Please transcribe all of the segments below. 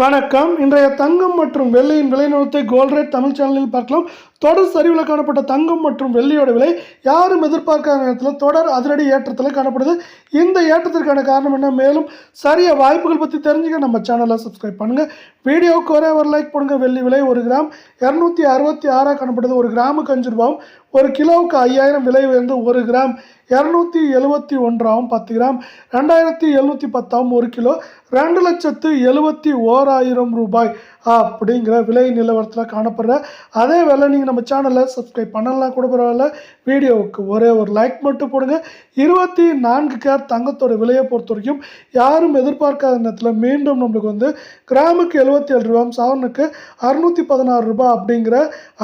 வணக்கம். இன்றைய தங்கம் மற்றும் வெள்ளியின் விலை நிறுவனத்தை ரேட் தமிழ் சேனலில் பார்க்கலாம். தொடர் சரிவில் காணப்பட்ட தங்கம் மற்றும் வெள்ளியோட விலை யாரும் எதிர்பார்க்காத நேரத்தில் தொடர் அதிரடி ஏற்றத்தில் காணப்படுது. இந்த ஏற்றத்திற்கான காரணம் என்ன? மேலும் சரிய வாய்ப்புகள் பற்றி தெரிஞ்சுக்க நம்ம சேனலை சப்ஸ்கிரைப் பண்ணுங்கள் வீடியோவுக்கு ஒரே ஒரு லைக் பண்ணுங்க வெள்ளி விலை ஒரு கிராம். இரநூத்தி அறுபத்தி ஆறாக காணப்படுது. ஒரு கிராமுக்கு அஞ்சு ரூபாவும் ஒரு கிலோவுக்கு ஐயாயிரம் விலை உயர்ந்து ஒரு கிராம். இரநூத்தி எழுபத்தி ஒன்றாகவும் பத்து கிராம். ரெண்டாயிரத்தி எழுநூற்றி பத்தாகவும் ஒரு கிலோ. ரெண்டு லட்சத்து எழுபத்தி ஓராயிரம் ரூபாய். அப்படிங்கிற விலை நிலவரத்தில் காணப்படுற அதே வேலை நீங்கள் நம்ம சேனலை சப்ஸ்கிரைப் பண்ணலாம் கூட பரவாயில்ல. வீடியோவுக்கு ஒரே ஒரு லைக் மட்டும் போடுங்க. இருபத்தி நான்கு கேர் தங்கத்தோட விலையை பொறுத்த வரைக்கும் யாரும் எதிர்பார்க்காத நேரத்தில் மீண்டும் நம்மளுக்கு வந்து கிராமுக்கு எழுபத்தி ஏழு ரூபாய் சவனுக்கு அறுநூற்றி பதினாறு ரூபாய் அப்படிங்கிற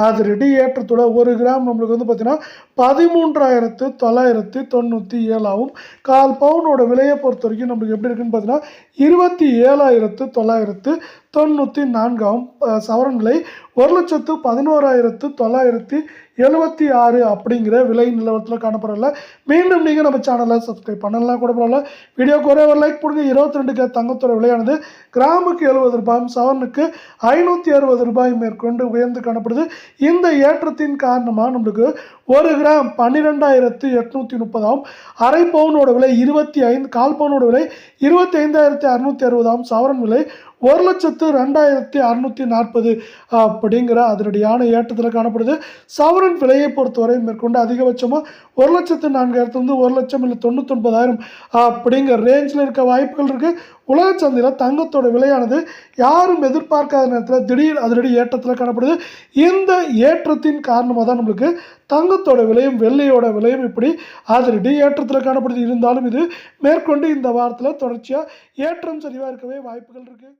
அது ரெடி ஏற்றத்தோட ஒரு கிராம் நம்மளுக்கு வந்து பார்த்தீங்கன்னா பதிமூன்றாயிரத்து தொள்ளாயிரத்து தொண்ணூற்றி ஏழாவும் கால் பவுனோட விலையை பொறுத்த வரைக்கும் நம்மளுக்கு எப்படி இருக்குன்னு பார்த்தீங்கன்னா இருபத்தி ஏழாயிரத்து தொள்ளாயிரத்து தொண்ணூற்றி நான்காவும் சவரன் விலை ஒரு லட்சத்து பதினோராயிரத்து தொள்ளாயிரத்தி எழுபத்தி ஆறு அப்படிங்கிற விலை நிலவரத்தில் காணப்படல மீண்டும் நீங்கள் நம்ம சேனலை சப்ஸ்கிரைப் பண்ணலாம் கூட பரவாயில்ல. வீடியோக்கு ஒரே ஒரு லைக் கொடுங்க. இருபத்தி ரெண்டுக்கு தங்கத்தோட விலையானது கிராமுக்கு எழுபது ரூபாயும் சவரனுக்கு ஐநூற்றி அறுபது ரூபாய் மேற்கொண்டு உயர்ந்து காணப்படுது. இந்த ஏற்றத்தின் காரணமாக நம்மளுக்கு ஒரு கிராம் பன்னிரெண்டாயிரத்து எட்நூற்றி முப்பதாம் அரை பவுனோட விலை இருபத்தி ஐந்து கால் பவுனோட விலை இருபத்தி ஐந்தாயிரத்தி அறுநூற்றி அறுபதாம் சவரன் விலை ஒரு லட்சத்து ரெண்டாயிரத்தி அறுநூற்றி நாற்பது அப்படிங்கிற அதிரடியான ஏற்றத்தில் காணப்படுது. சவரன் விலையை பொறுத்தவரை மேற்கொண்டு அதிகபட்சமாக ஒரு லட்சத்து நான்காயிரத்துலேருந்து ஒரு லட்சம் இல்லை தொண்ணூத்தொன்பதாயிரம் அப்படிங்கிற ரேஞ்சில் இருக்க வாய்ப்புகள் இருக்குது உலக சந்தையில் தங்கத்தோட விலையானது யாரும் எதிர்பார்க்காத நேரத்தில் திடீர் அதிரடி ஏற்றத்தில் காணப்படுது. இந்த ஏற்றத்தின் காரணமாக தான் நம்மளுக்கு தங்கத்தோட விலையும் வெள்ளையோட விலையும் இப்படி அதிரடி ஏற்றத்தில் காணப்படுது. இருந்தாலும் இது மேற்கொண்டு இந்த வாரத்தில் தொடர்ச்சியாக ஏற்றம் சரிவாக இருக்கவே வாய்ப்புகள் இருக்குது